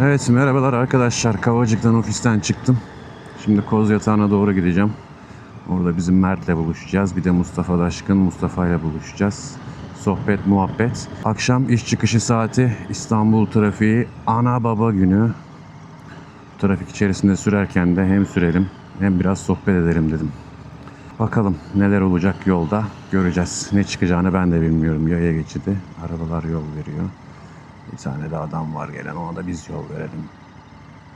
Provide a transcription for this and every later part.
Evet merhabalar arkadaşlar. Kavacık'tan ofisten çıktım. Şimdi Koz Yatağı'na doğru gideceğim. Orada bizim Mert'le buluşacağız. Bir de Mustafa Daşkın, Mustafa ile buluşacağız. Sohbet, muhabbet. Akşam iş çıkışı saati İstanbul trafiği ana baba günü. Trafik içerisinde sürerken de hem sürelim hem biraz sohbet edelim dedim. Bakalım neler olacak yolda göreceğiz. Ne çıkacağını ben de bilmiyorum. Yaya geçidi. Arabalar yol veriyor. Bir tane de adam var gelen ona da biz yol verelim.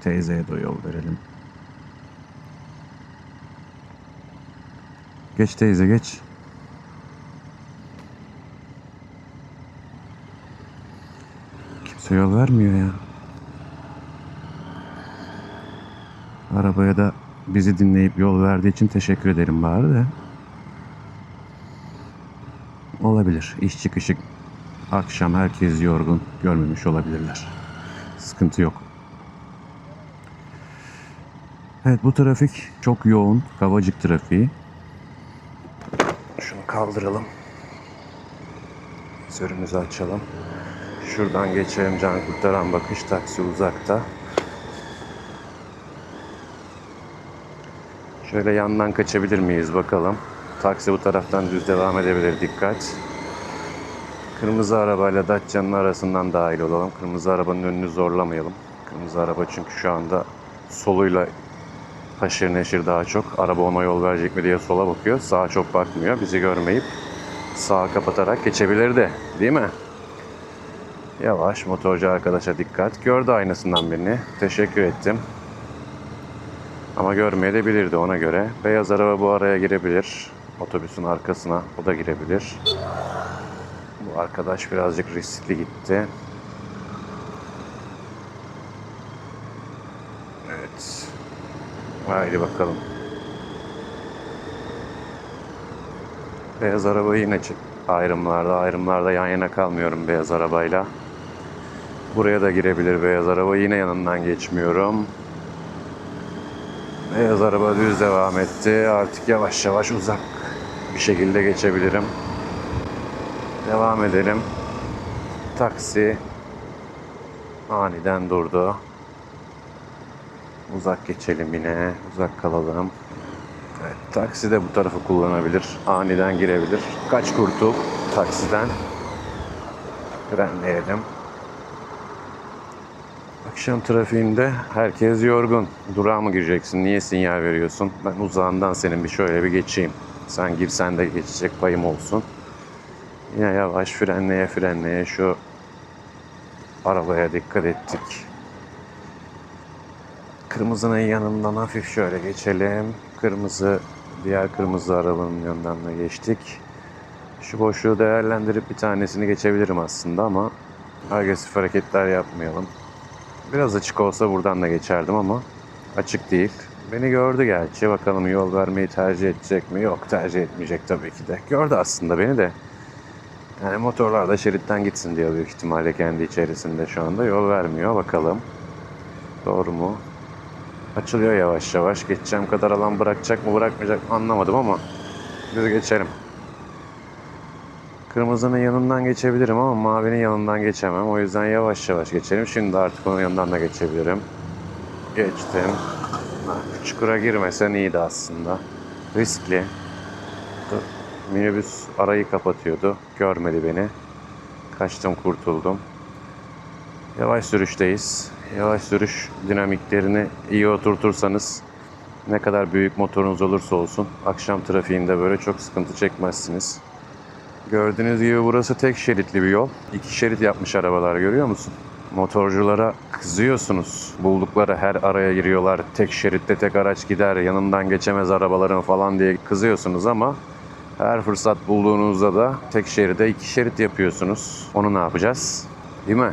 Teyzeye de yol verelim. Geç teyze geç. Kimse yol vermiyor ya. Arabaya da bizi dinleyip yol verdiği için teşekkür ederim bari de. Olabilir. İş çıkışı akşam herkes yorgun görmemiş olabilirler. Sıkıntı yok. Evet bu trafik çok yoğun. Kavacık trafiği. Şunu kaldıralım. Sörümüzü açalım. Şuradan geçelim can kurtaran bakış taksi uzakta. Şöyle yandan kaçabilir miyiz bakalım. Taksi bu taraftan düz devam edebilir dikkat. Kırmızı arabayla Dacia'nın arasından dahil olalım. Kırmızı arabanın önünü zorlamayalım. Kırmızı araba çünkü şu anda soluyla haşır neşir daha çok. Araba ona yol verecek mi diye sola bakıyor. Sağa çok bakmıyor. Bizi görmeyip sağa kapatarak geçebilir de. Değil mi? Yavaş motorcu arkadaşa dikkat. Gördü aynasından birini. Teşekkür ettim. Ama görmeyebilirdi ona göre. Beyaz araba bu araya girebilir. Otobüsün arkasına o da girebilir. Arkadaş birazcık riskli gitti. Evet. Haydi bakalım. Beyaz araba yine çık. Ayrımlarda, ayrımlarda yan yana kalmıyorum beyaz arabayla. Buraya da girebilir beyaz araba. Yine yanından geçmiyorum. Beyaz araba düz devam etti. Artık yavaş yavaş uzak bir şekilde geçebilirim. Devam edelim. Taksi aniden durdu. Uzak geçelim yine. Uzak kalalım. Evet, taksi de bu tarafı kullanabilir. Aniden girebilir. Kaç kurtul taksiden. Frenleyelim. Akşam trafiğinde herkes yorgun. Durağa mı gireceksin? Niye sinyal veriyorsun? Ben uzağından senin bir şöyle bir geçeyim. Sen girsen de geçecek payım olsun. Yine yavaş frenleye frenleye şu arabaya dikkat ettik. Kırmızının yanından hafif şöyle geçelim. Kırmızı, diğer kırmızı arabanın yanından da geçtik. Şu boşluğu değerlendirip bir tanesini geçebilirim aslında ama agresif hareketler yapmayalım. Biraz açık olsa buradan da geçerdim ama açık değil. Beni gördü gerçi. Bakalım yol vermeyi tercih edecek mi? Yok tercih etmeyecek tabii ki de. Gördü aslında beni de. Yani motorlar da şeritten gitsin diyor büyük ihtimalle kendi içerisinde şu anda. Yol vermiyor. Bakalım. Doğru mu? Açılıyor yavaş yavaş. Geçeceğim kadar alan bırakacak mı bırakmayacak mı anlamadım ama biz geçelim. Kırmızının yanından geçebilirim ama mavinin yanından geçemem. O yüzden yavaş yavaş geçelim. Şimdi artık onun yanından da geçebilirim. Geçtim. Çukura girmesen iyiydi aslında. Riskli. Minibüs arayı kapatıyordu. Görmedi beni. Kaçtım kurtuldum. Yavaş sürüşteyiz. Yavaş sürüş dinamiklerini iyi oturtursanız ne kadar büyük motorunuz olursa olsun akşam trafiğinde böyle çok sıkıntı çekmezsiniz. Gördüğünüz gibi burası tek şeritli bir yol. İki şerit yapmış arabalar görüyor musun? Motorculara kızıyorsunuz. Buldukları her araya giriyorlar. Tek şeritte tek araç gider. Yanından geçemez arabaların falan diye kızıyorsunuz ama her fırsat bulduğunuzda da tek şeride iki şerit yapıyorsunuz. Onu ne yapacağız? Değil mi?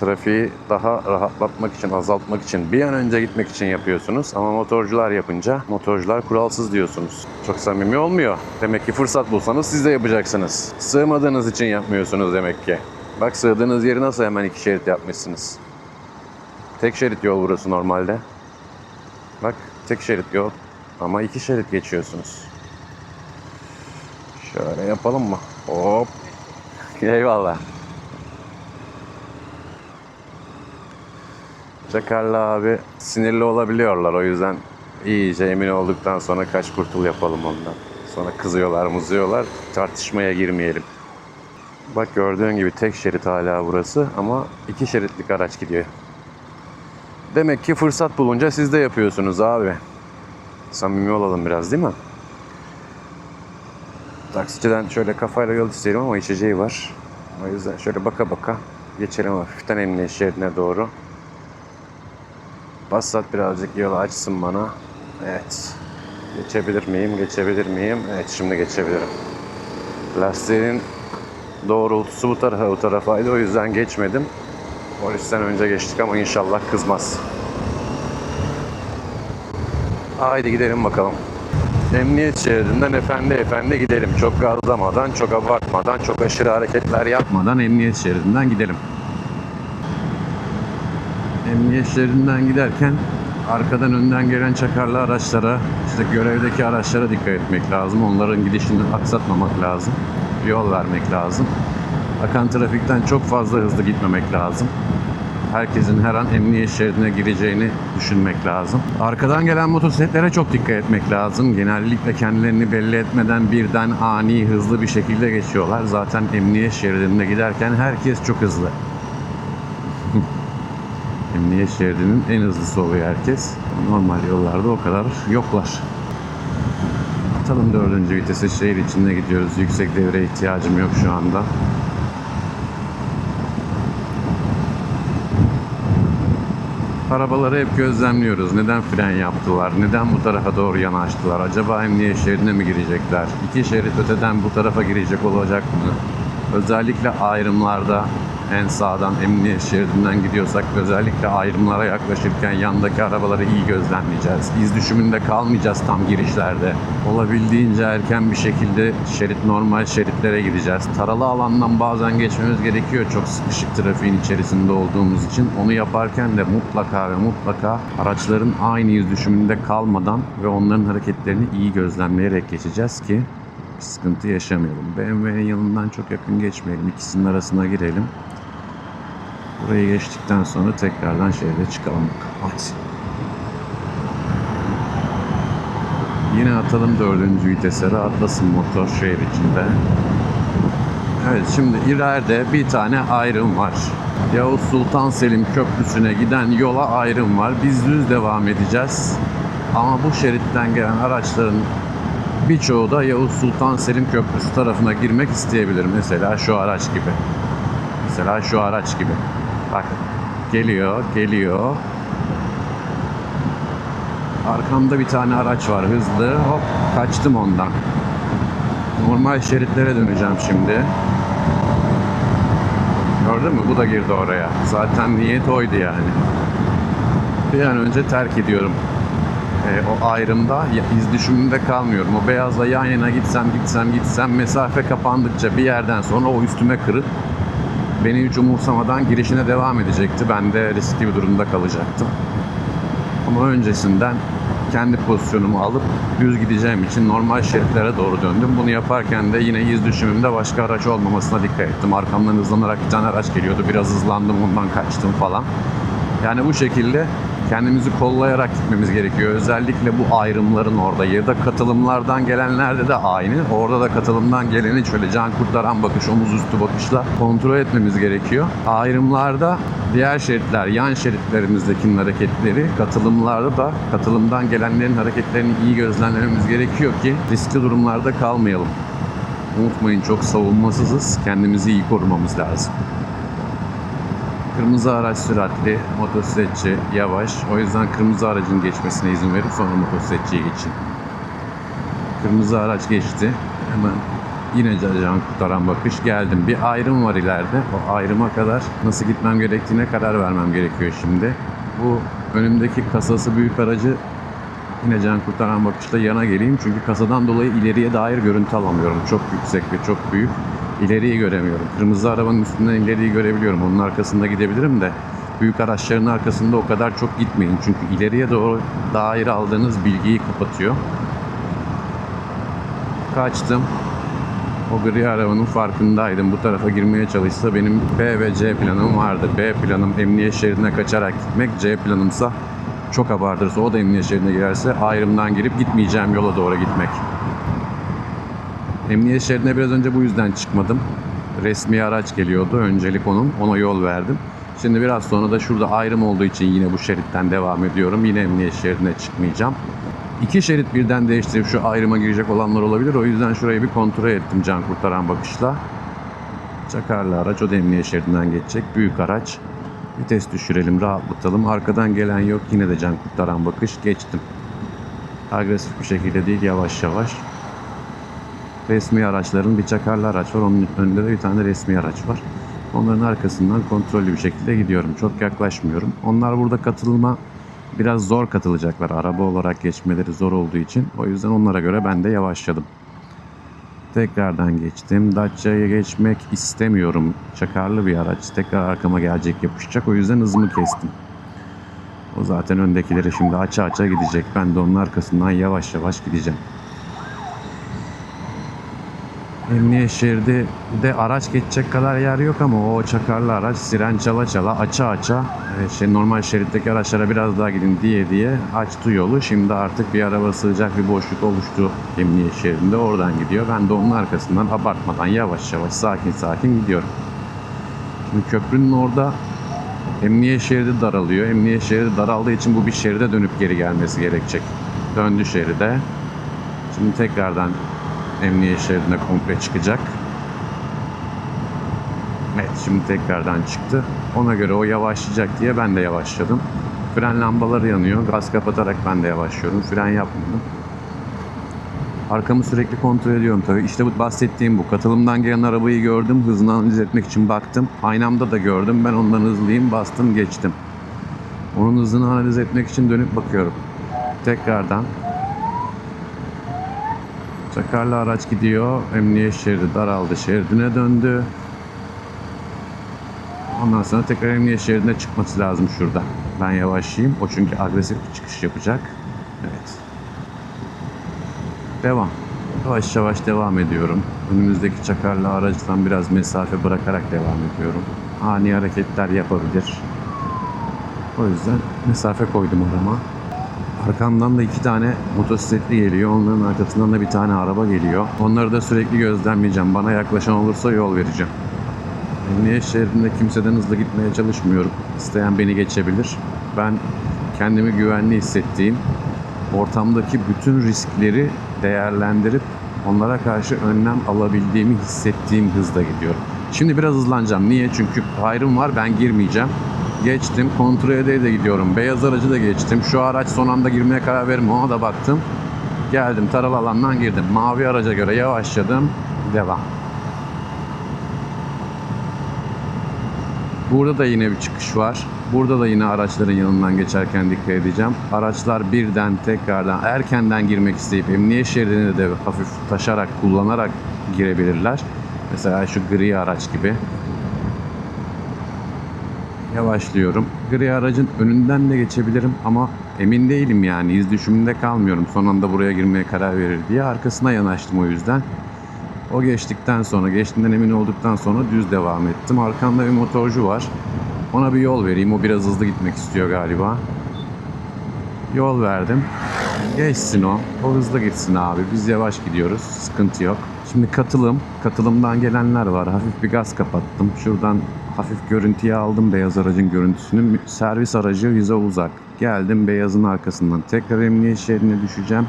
Trafiği daha rahatlatmak için, azaltmak için, bir an önce gitmek için yapıyorsunuz. Ama motorcular yapınca motorcular kuralsız diyorsunuz. Çok samimi olmuyor. Demek ki fırsat bulsanız siz de yapacaksınız. Sığmadığınız için yapmıyorsunuz demek ki. Bak sığdığınız yeri nasıl hemen iki şerit yapmışsınız. Tek şerit yol burası normalde. Bak tek şerit yol ama iki şerit geçiyorsunuz. Şöyle yapalım mı? Hop. Çakarlı abi sinirli olabiliyorlar. O yüzden iyice emin olduktan sonra kaç kurtul yapalım ondan. Sonra kızıyorlar, mızıyorlar. Tartışmaya girmeyelim. Bak gördüğün gibi tek şerit hala burası ama iki şeritlik araç gidiyor. Demek ki fırsat bulunca siz de yapıyorsunuz abi. Samimi olalım biraz değil mi? Taksiciden şöyle kafayla yol isterim ama içeceği var. O yüzden şöyle baka baka geçelim hafiften emniyet şeridine doğru. Passat birazcık yolu açsın bana. Evet. Geçebilir miyim? Geçebilir miyim? Evet şimdi geçebilirim. Lastiğin doğrultusu bu tarafa bu tarafaydı. O yüzden geçmedim. Polisten önce geçtik ama inşallah kızmaz. Haydi gidelim bakalım. Emniyet şeridinden efendi efendi gidelim. Çok gazlamadan, çok abartmadan, çok aşırı hareketler yapmadan emniyet şeridinden gidelim. Emniyet şeridinden giderken arkadan önden gelen çakarlı araçlara, işte görevdeki araçlara dikkat etmek lazım. Onların gidişini aksatmamak lazım. Yol vermek lazım. Akan trafikten çok fazla hızlı gitmemek lazım. Herkesin her an emniyet şeridine gireceğini düşünmek lazım. Arkadan gelen motosikletlere çok dikkat etmek lazım. Genellikle kendilerini belli etmeden birden ani hızlı bir şekilde geçiyorlar. Zaten emniyet şeridinde giderken herkes çok hızlı. Emniyet şeridinin en hızlısı oluyor herkes. Normal yollarda o kadar yoklar. Atalım dördüncü vitese şehir içinde gidiyoruz. Yüksek devre ihtiyacım yok şu anda. Arabaları hep gözlemliyoruz. Neden fren yaptılar? Neden bu tarafa doğru yanaştılar? Acaba emniyet şeridine mi girecekler? İki şerit öteden bu tarafa girecek olacak mı? Özellikle ayrımlarda en sağdan emniyet şeridinden gidiyorsak özellikle ayrımlara yaklaşırken yandaki arabaları iyi gözlemleyeceğiz. İz düşümünde kalmayacağız tam girişlerde. Olabildiğince erken bir şekilde şerit normal şeritlere gideceğiz. Taralı alandan bazen geçmemiz gerekiyor çok sıkışık trafiğin içerisinde olduğumuz için. Onu yaparken de mutlaka ve mutlaka araçların aynı iz düşümünde kalmadan ve onların hareketlerini iyi gözlemleyerek geçeceğiz ki sıkıntı yaşamayalım. BMW'nin yanından çok yakın geçmeyelim. İkisinin arasına girelim. Burayı geçtikten sonra tekrardan şehre çıkalım. Hadi. Yine atalım dördüncü vitese rahatlasın motor şehir içinde. Evet şimdi ileride bir tane ayrım var. Yavuz Sultan Selim Köprüsü'ne giden yola ayrım var. Biz düz devam edeceğiz. Ama bu şeritten gelen araçların birçoğu da Yavuz Sultan Selim Köprüsü tarafına girmek isteyebilir. Mesela şu araç gibi. Mesela şu araç gibi. Bak geliyor, geliyor. Arkamda bir tane araç var hızlı. Hop kaçtım ondan. Normal şeritlere döneceğim şimdi. Gördün mü? Bu da girdi oraya. Zaten niyet oydu yani. Bir an önce terk ediyorum. Ee, o ayrımda iz düşümünde kalmıyorum. O beyazla yan yana gitsem gitsem gitsem mesafe kapandıkça bir yerden sonra o üstüme kırıp beni hiç umursamadan girişine devam edecekti. Ben de riskli bir durumda kalacaktım. Ama öncesinden kendi pozisyonumu alıp düz gideceğim için normal şeritlere doğru döndüm. Bunu yaparken de yine iz düşümümde başka araç olmamasına dikkat ettim. Arkamdan hızlanarak bir tane araç geliyordu. Biraz hızlandım ondan kaçtım falan. Yani bu şekilde kendimizi kollayarak gitmemiz gerekiyor. Özellikle bu ayrımların orada ya da katılımlardan gelenlerde de aynı. Orada da katılımdan geleni şöyle can kurtaran bakış, omuz üstü bakışla kontrol etmemiz gerekiyor. Ayrımlarda diğer şeritler, yan şeritlerimizdeki hareketleri, katılımlarda da katılımdan gelenlerin hareketlerini iyi gözlemlememiz gerekiyor ki riskli durumlarda kalmayalım. Unutmayın çok savunmasızız. Kendimizi iyi korumamız lazım. Kırmızı araç süratli, motosikletçi yavaş. O yüzden kırmızı aracın geçmesine izin verip sonra motosikletçiye geçin. Kırmızı araç geçti. Hemen yine can kurtaran bakış geldim. Bir ayrım var ileride. O ayrıma kadar nasıl gitmem gerektiğine karar vermem gerekiyor şimdi. Bu önümdeki kasası büyük aracı yine can kurtaran bakışla yana geleyim. Çünkü kasadan dolayı ileriye dair görüntü alamıyorum. Çok yüksek ve çok büyük. İleriyi göremiyorum. Kırmızı arabanın üstünden ileriyi görebiliyorum. Onun arkasında gidebilirim de büyük araçların arkasında o kadar çok gitmeyin. Çünkü ileriye doğru dair aldığınız bilgiyi kapatıyor. Kaçtım. O gri arabanın farkındaydım. Bu tarafa girmeye çalışsa benim B ve C planım vardı. B planım emniyet şeridine kaçarak gitmek. C planımsa çok abartırsa o da emniyet şeridine girerse ayrımdan girip gitmeyeceğim yola doğru gitmek. Emniyet şeridine biraz önce bu yüzden çıkmadım. Resmi araç geliyordu. Öncelik onun. Ona yol verdim. Şimdi biraz sonra da şurada ayrım olduğu için yine bu şeritten devam ediyorum. Yine emniyet şeridine çıkmayacağım. İki şerit birden değiştirip şu ayrıma girecek olanlar olabilir. O yüzden şurayı bir kontrol ettim can kurtaran bakışla. Çakarlı araç o da emniyet şeridinden geçecek. Büyük araç. Vites düşürelim, rahatlatalım. Arkadan gelen yok. Yine de can kurtaran bakış. Geçtim. Agresif bir şekilde değil, yavaş yavaş. Resmi araçların bir çakarlı araç var. Onun önünde de bir tane resmi araç var. Onların arkasından kontrollü bir şekilde gidiyorum. Çok yaklaşmıyorum. Onlar burada katılma biraz zor katılacaklar. Araba olarak geçmeleri zor olduğu için. O yüzden onlara göre ben de yavaşladım. Tekrardan geçtim. Dacia'ya geçmek istemiyorum. Çakarlı bir araç. Tekrar arkama gelecek yapışacak. O yüzden hızımı kestim. O zaten öndekileri şimdi aça aça gidecek. Ben de onun arkasından yavaş yavaş gideceğim. Emniyet şeridi de araç geçecek kadar yer yok ama o çakarlı araç siren çala çala aça aça e, şey normal şeritteki araçlara biraz daha gidin diye diye açtı yolu. Şimdi artık bir araba sığacak bir boşluk oluştu emniyet şeridinde oradan gidiyor. Ben de onun arkasından abartmadan yavaş yavaş sakin sakin gidiyorum. Şimdi köprünün orada emniyet şeridi daralıyor. Emniyet şeridi daraldığı için bu bir şeride dönüp geri gelmesi gerekecek. Döndü şeride. Şimdi tekrardan emniyet şeridine komple çıkacak. Evet şimdi tekrardan çıktı. Ona göre o yavaşlayacak diye ben de yavaşladım. Fren lambaları yanıyor. Gaz kapatarak ben de yavaşlıyorum. Fren yapmadım. Arkamı sürekli kontrol ediyorum tabii. İşte bu bahsettiğim bu. Katılımdan gelen arabayı gördüm. Hızını analiz etmek için baktım. Aynamda da gördüm. Ben ondan hızlıyım. Bastım geçtim. Onun hızını analiz etmek için dönüp bakıyorum. Tekrardan Çakarlı araç gidiyor. Emniyet şeridi daraldı. Şeridine döndü. Ondan sonra tekrar emniyet şeridine çıkması lazım şurada. Ben yavaşlayayım. O çünkü agresif bir çıkış yapacak. Evet. Devam. Yavaş yavaş devam ediyorum. Önümüzdeki çakarlı araçtan biraz mesafe bırakarak devam ediyorum. Ani hareketler yapabilir. O yüzden mesafe koydum arama. Arkamdan da iki tane motosikletli geliyor. Onların arkasından da bir tane araba geliyor. Onları da sürekli gözlemleyeceğim. Bana yaklaşan olursa yol vereceğim. Emniyet şeridinde kimseden hızlı gitmeye çalışmıyorum. İsteyen beni geçebilir. Ben kendimi güvenli hissettiğim, ortamdaki bütün riskleri değerlendirip onlara karşı önlem alabildiğimi hissettiğim hızda gidiyorum. Şimdi biraz hızlanacağım. Niye? Çünkü ayrım var. Ben girmeyeceğim. Geçtim. Kontrol ede de gidiyorum. Beyaz aracı da geçtim. Şu araç son anda girmeye karar verdim. Ona da baktım. Geldim. Taralı alandan girdim. Mavi araca göre yavaşladım. Devam. Burada da yine bir çıkış var. Burada da yine araçların yanından geçerken dikkat edeceğim. Araçlar birden tekrardan erkenden girmek isteyip emniyet şeridini de hafif taşarak kullanarak girebilirler. Mesela şu gri araç gibi. Yavaşlıyorum. Gri aracın önünden de geçebilirim ama emin değilim yani. İz düşümünde kalmıyorum. Son anda buraya girmeye karar verir diye. Arkasına yanaştım o yüzden. O geçtikten sonra, geçtiğinden emin olduktan sonra düz devam ettim. Arkamda bir motorcu var. Ona bir yol vereyim. O biraz hızlı gitmek istiyor galiba. Yol verdim. Geçsin o. O hızlı gitsin abi. Biz yavaş gidiyoruz. Sıkıntı yok. Şimdi katılım. Katılımdan gelenler var. Hafif bir gaz kapattım. Şuradan hafif görüntüye aldım beyaz aracın görüntüsünü. Servis aracı bize uzak. Geldim beyazın arkasından. Tekrar emniyet şeridine düşeceğim.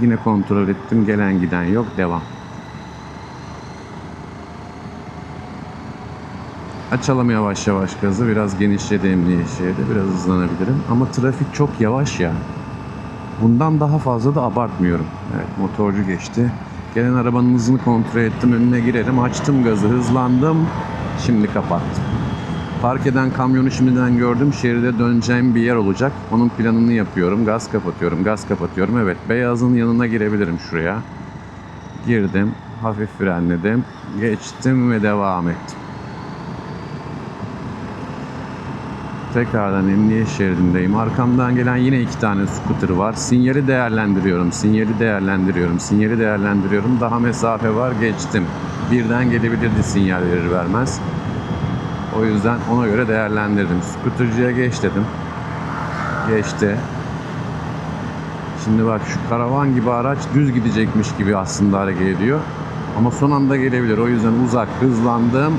Yine kontrol ettim. Gelen giden yok. Devam. Açalım yavaş yavaş gazı. Biraz genişledi emniyet şeridi. Biraz hızlanabilirim. Ama trafik çok yavaş ya. Bundan daha fazla da abartmıyorum. Evet motorcu geçti. Gelen arabanın hızını kontrol ettim. Önüne girerim. Açtım gazı. Hızlandım. Şimdi kapattım. Park eden kamyonu şimdiden gördüm. Şeride döneceğim bir yer olacak. Onun planını yapıyorum. Gaz kapatıyorum. Gaz kapatıyorum. Evet beyazın yanına girebilirim şuraya. Girdim. Hafif frenledim. Geçtim ve devam ettim. Tekrardan emniyet şeridindeyim. Arkamdan gelen yine iki tane scooter var. Sinyali değerlendiriyorum, sinyali değerlendiriyorum, sinyali değerlendiriyorum. Daha mesafe var, geçtim. Birden gelebilirdi sinyal verir vermez. O yüzden ona göre değerlendirdim. Scootercıya geç dedim. Geçti. Şimdi bak şu karavan gibi araç düz gidecekmiş gibi aslında hareket ediyor. Ama son anda gelebilir. O yüzden uzak hızlandım.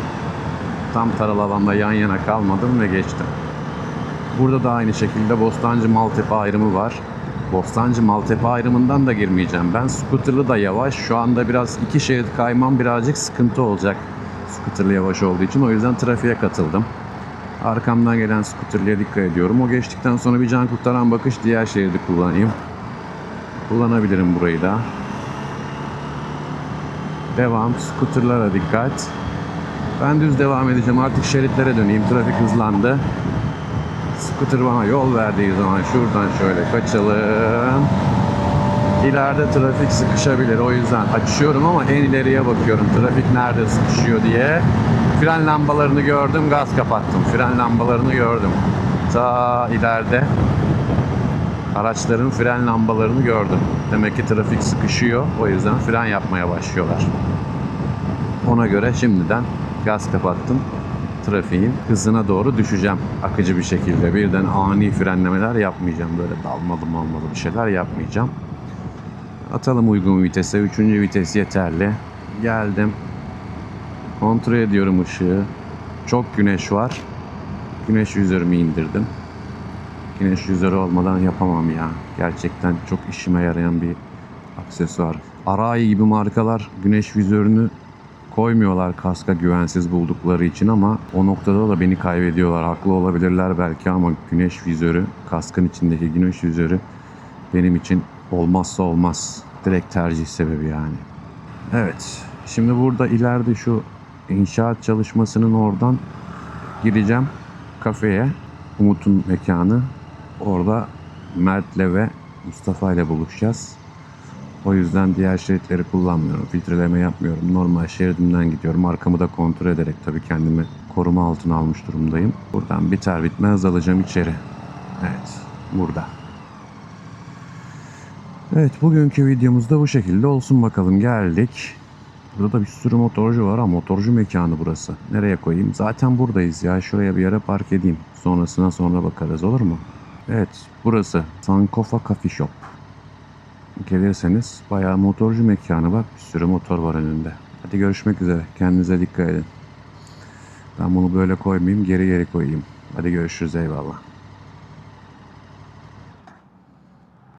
Tam taralı alanda yan yana kalmadım ve geçtim. Burada da aynı şekilde Bostancı Maltepe ayrımı var. Bostancı Maltepe ayrımından da girmeyeceğim. Ben scooterlı da yavaş. Şu anda biraz iki şerit kaymam birazcık sıkıntı olacak. Scooterlı yavaş olduğu için. O yüzden trafiğe katıldım. Arkamdan gelen scooterlıya dikkat ediyorum. O geçtikten sonra bir can kurtaran bakış diğer şeridi kullanayım. Kullanabilirim burayı da. Devam. Scooterlara dikkat. Ben düz devam edeceğim. Artık şeritlere döneyim. Trafik hızlandı. Scooter bana yol verdiği zaman şuradan şöyle kaçalım. İleride trafik sıkışabilir. O yüzden açıyorum ama en ileriye bakıyorum. Trafik nerede sıkışıyor diye. Fren lambalarını gördüm. Gaz kapattım. Fren lambalarını gördüm. Ta ileride araçların fren lambalarını gördüm. Demek ki trafik sıkışıyor. O yüzden fren yapmaya başlıyorlar. Ona göre şimdiden gaz kapattım. Trafiğin hızına doğru düşeceğim akıcı bir şekilde. Birden ani frenlemeler yapmayacağım. Böyle dalmalı malmalı bir şeyler yapmayacağım. Atalım uygun vitese. Üçüncü vites yeterli. Geldim. Kontrol ediyorum ışığı. Çok güneş var. Güneş yüzörümü indirdim. Güneş yüzörü olmadan yapamam ya. Gerçekten çok işime yarayan bir aksesuar. Arai gibi markalar güneş vizörünü koymuyorlar kaska güvensiz buldukları için ama o noktada da beni kaybediyorlar. Haklı olabilirler belki ama güneş vizörü, kaskın içindeki güneş vizörü benim için olmazsa olmaz. Direkt tercih sebebi yani. Evet. Şimdi burada ileride şu inşaat çalışmasının oradan gireceğim kafeye. Umut'un mekanı. Orada Mert'le ve Mustafa ile buluşacağız. O yüzden diğer şeritleri kullanmıyorum. Filtreleme yapmıyorum. Normal şeridimden gidiyorum. Arkamı da kontrol ederek tabii kendimi koruma altına almış durumdayım. Buradan biter bitmez alacağım içeri. Evet. Burada. Evet bugünkü videomuzda bu şekilde olsun bakalım. Geldik. Burada da bir sürü motorcu var ama motorcu mekanı burası. Nereye koyayım? Zaten buradayız ya. Şuraya bir yere park edeyim. Sonrasına sonra bakarız olur mu? Evet burası Sankofa Coffee Shop. Gelirseniz bayağı motorcu mekanı bak. Bir sürü motor var önünde. Hadi görüşmek üzere. Kendinize dikkat edin. Ben bunu böyle koymayayım. Geri geri koyayım. Hadi görüşürüz. Eyvallah.